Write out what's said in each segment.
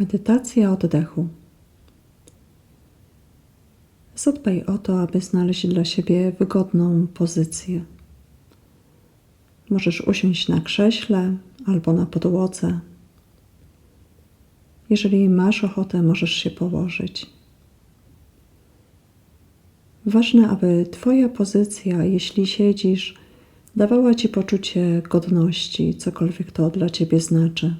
Medytacja oddechu. Zadbaj o to, aby znaleźć dla siebie wygodną pozycję. Możesz usiąść na krześle albo na podłodze. Jeżeli masz ochotę, możesz się położyć. Ważne, aby Twoja pozycja, jeśli siedzisz, dawała Ci poczucie godności, cokolwiek to dla Ciebie znaczy.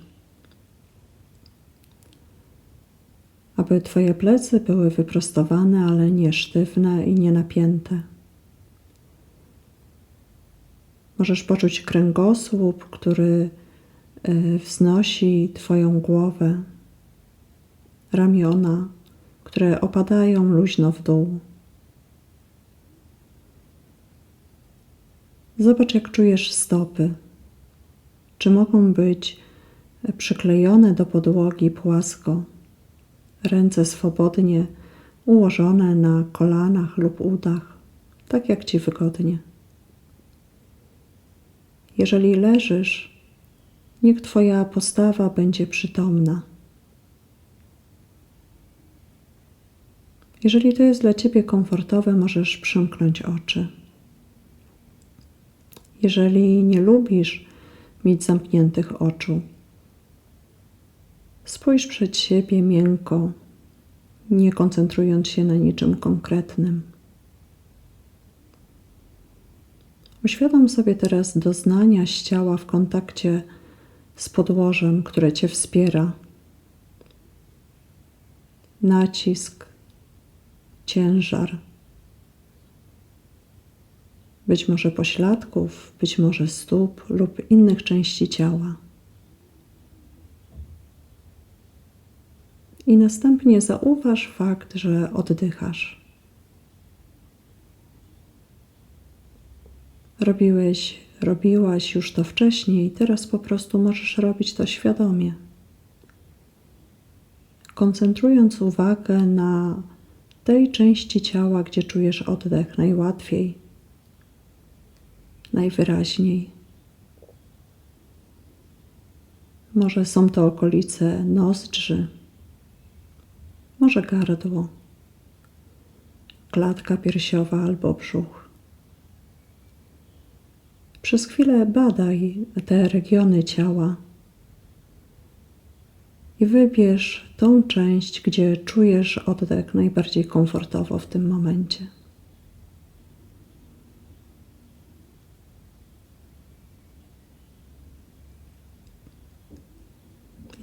Aby Twoje plecy były wyprostowane, ale nie sztywne i nie napięte. Możesz poczuć kręgosłup, który y, wznosi Twoją głowę, ramiona, które opadają luźno w dół. Zobacz, jak czujesz stopy. Czy mogą być przyklejone do podłogi płasko, ręce swobodnie ułożone na kolanach lub udach, tak jak ci wygodnie. Jeżeli leżysz, niech Twoja postawa będzie przytomna. Jeżeli to jest dla Ciebie komfortowe, możesz przymknąć oczy. Jeżeli nie lubisz mieć zamkniętych oczu, spójrz przed siebie miękko, nie koncentrując się na niczym konkretnym. Uświadom sobie teraz doznania z ciała w kontakcie z podłożem, które Cię wspiera. Nacisk, ciężar być może pośladków, być może stóp lub innych części ciała. I następnie zauważ fakt, że oddychasz. Robiłeś, robiłaś już to wcześniej, teraz po prostu możesz robić to świadomie. Koncentrując uwagę na tej części ciała, gdzie czujesz oddech najłatwiej najwyraźniej. Może są to okolice nozdrzy, może gardło, klatka piersiowa albo brzuch. Przez chwilę badaj te regiony ciała i wybierz tą część, gdzie czujesz oddech najbardziej komfortowo w tym momencie.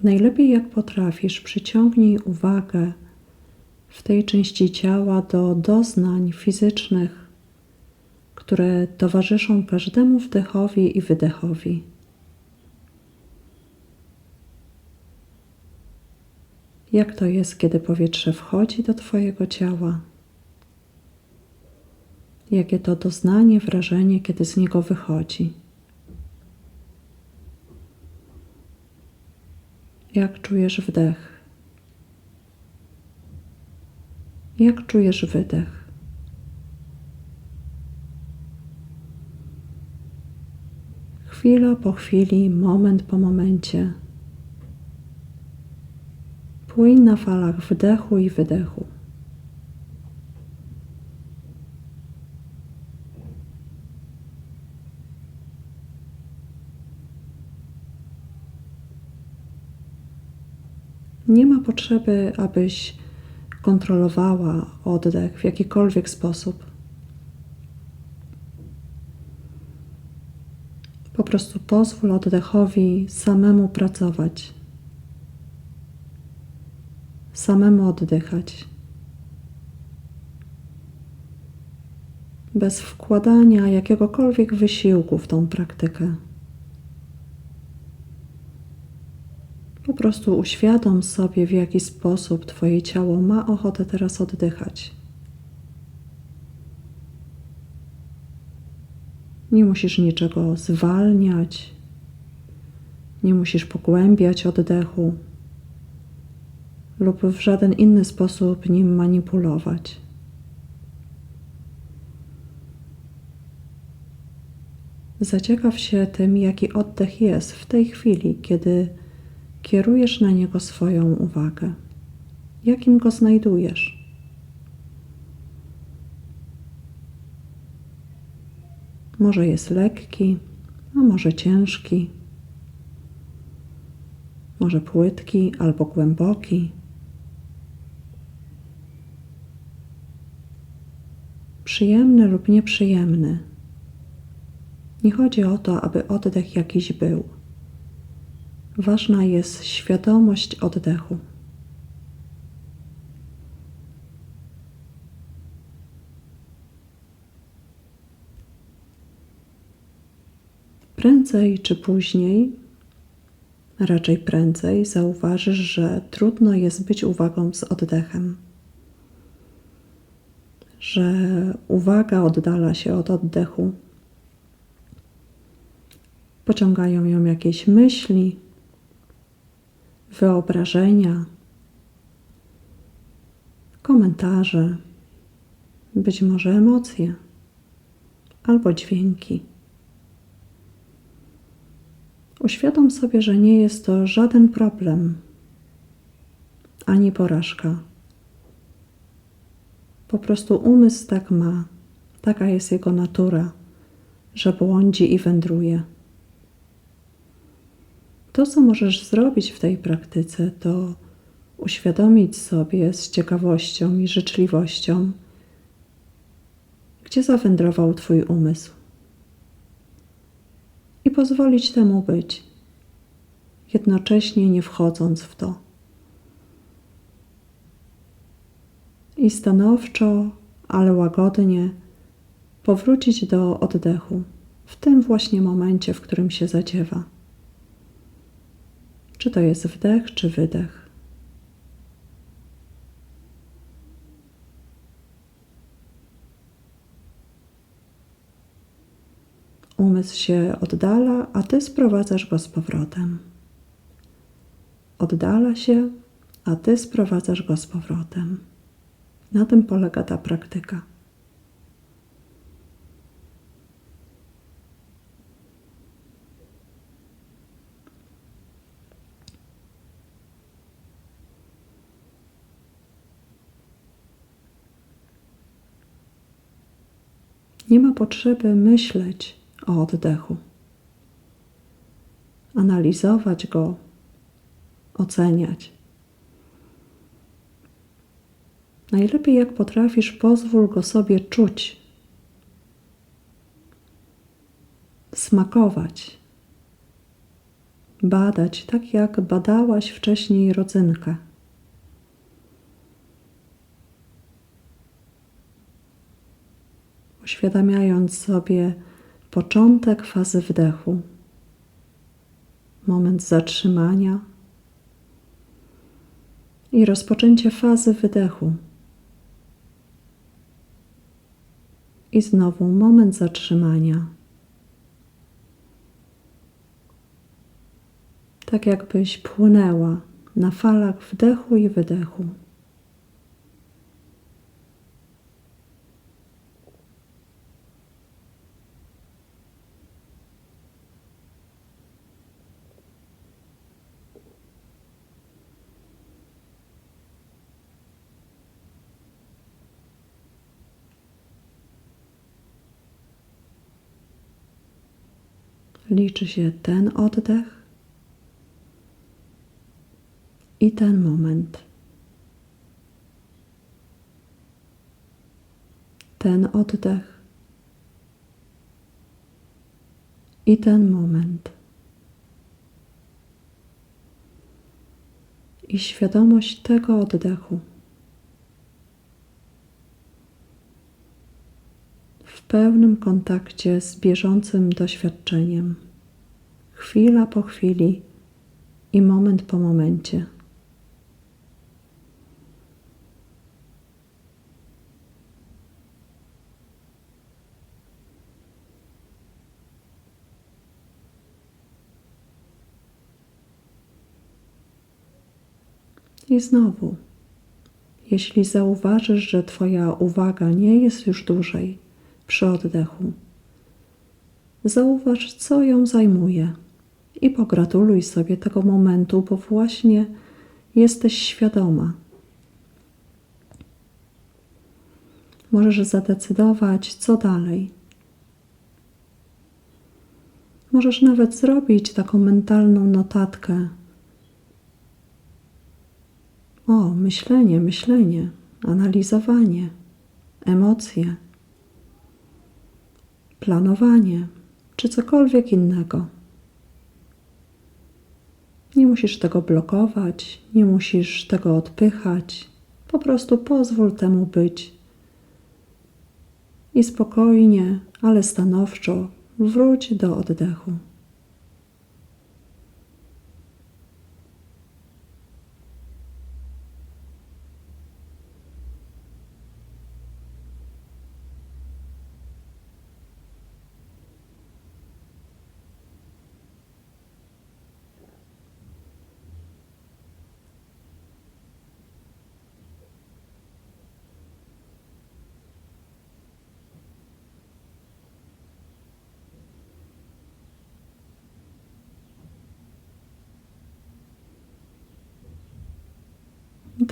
Najlepiej jak potrafisz, przyciągnij uwagę w tej części ciała do doznań fizycznych, które towarzyszą każdemu wdechowi i wydechowi. Jak to jest, kiedy powietrze wchodzi do Twojego ciała? Jakie to doznanie, wrażenie, kiedy z niego wychodzi? Jak czujesz wdech? Jak czujesz wydech? Chwila po chwili, moment po momencie. Płyń na falach wdechu i wydechu. Nie ma potrzeby, abyś kontrolowała oddech w jakikolwiek sposób. Po prostu pozwól oddechowi samemu pracować, samemu oddychać. Bez wkładania jakiegokolwiek wysiłku w tą praktykę. Prostu uświadom sobie, w jaki sposób Twoje ciało ma ochotę teraz oddychać. Nie musisz niczego zwalniać, nie musisz pogłębiać oddechu lub w żaden inny sposób nim manipulować. Zaciekaw się tym, jaki oddech jest w tej chwili, kiedy kierujesz na niego swoją uwagę. Jakim go znajdujesz? Może jest lekki, a może ciężki, może płytki albo głęboki. Przyjemny lub nieprzyjemny. Nie chodzi o to, aby oddech jakiś był. Ważna jest świadomość oddechu. Prędzej czy później, raczej prędzej, zauważysz, że trudno jest być uwagą z oddechem, że uwaga oddala się od oddechu. Pociągają ją jakieś myśli, wyobrażenia, komentarze, być może emocje albo dźwięki. Uświadom sobie, że nie jest to żaden problem ani porażka. Po prostu umysł tak ma, taka jest jego natura, że błądzi i wędruje. To, co możesz zrobić w tej praktyce, to uświadomić sobie z ciekawością i życzliwością, gdzie zawędrował Twój umysł i pozwolić temu być, jednocześnie nie wchodząc w to. I stanowczo, ale łagodnie powrócić do oddechu w tym właśnie momencie, w którym się zadziewa. Czy to jest wdech, czy wydech. Umysł się oddala, a ty sprowadzasz go z powrotem. Oddala się, a ty sprowadzasz go z powrotem. Na tym polega ta praktyka. Nie ma potrzeby myśleć o oddechu, analizować go, oceniać. Najlepiej jak potrafisz, pozwól go sobie czuć, smakować, badać, tak jak badałaś wcześniej rodzynkę. Uświadamiając sobie początek fazy wdechu, moment zatrzymania i rozpoczęcie fazy wydechu. I znowu moment zatrzymania. Tak jakbyś płynęła na falach wdechu i wydechu. Liczy się ten oddech i ten moment. Ten oddech i ten moment. I świadomość tego oddechu. Pełnym kontakcie z bieżącym doświadczeniem, chwila po chwili i moment po momencie. I znowu, jeśli zauważysz, że Twoja uwaga nie jest już dłużej przy oddechu. Zauważ, co ją zajmuje i pogratuluj sobie tego momentu, bo właśnie jesteś świadoma. Możesz zadecydować, co dalej. Możesz nawet zrobić taką mentalną notatkę. O, myślenie, myślenie, analizowanie, emocje, planowanie czy cokolwiek innego. Nie musisz tego blokować, nie musisz tego odpychać. Po prostu pozwól temu być. I spokojnie, ale stanowczo wróć do oddechu.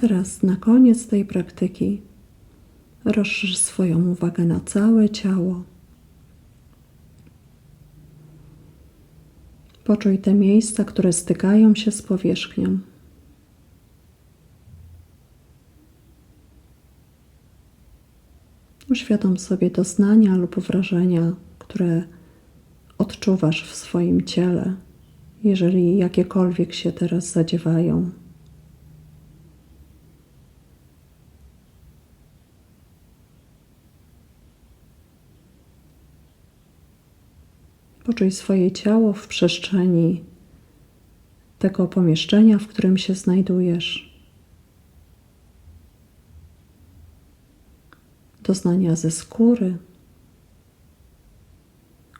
Teraz na koniec tej praktyki rozszerz swoją uwagę na całe ciało. Poczuj te miejsca, które stykają się z powierzchnią. Uświadom sobie doznania lub wrażenia, które odczuwasz w swoim ciele, jeżeli jakiekolwiek się teraz zadziewają. Poczuj swoje ciało w przestrzeni tego pomieszczenia, w którym się znajdujesz. Doznania ze skóry,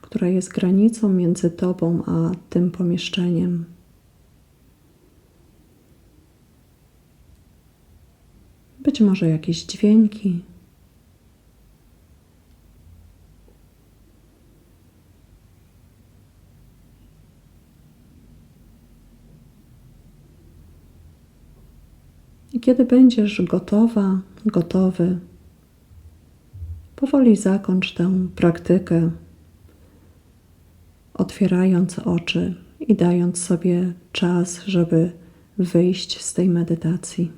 która jest granicą między tobą a tym pomieszczeniem. Być może jakieś dźwięki. I kiedy będziesz gotowa, gotowy, powoli zakończ tę praktykę, otwierając oczy i dając sobie czas, żeby wyjść z tej medytacji.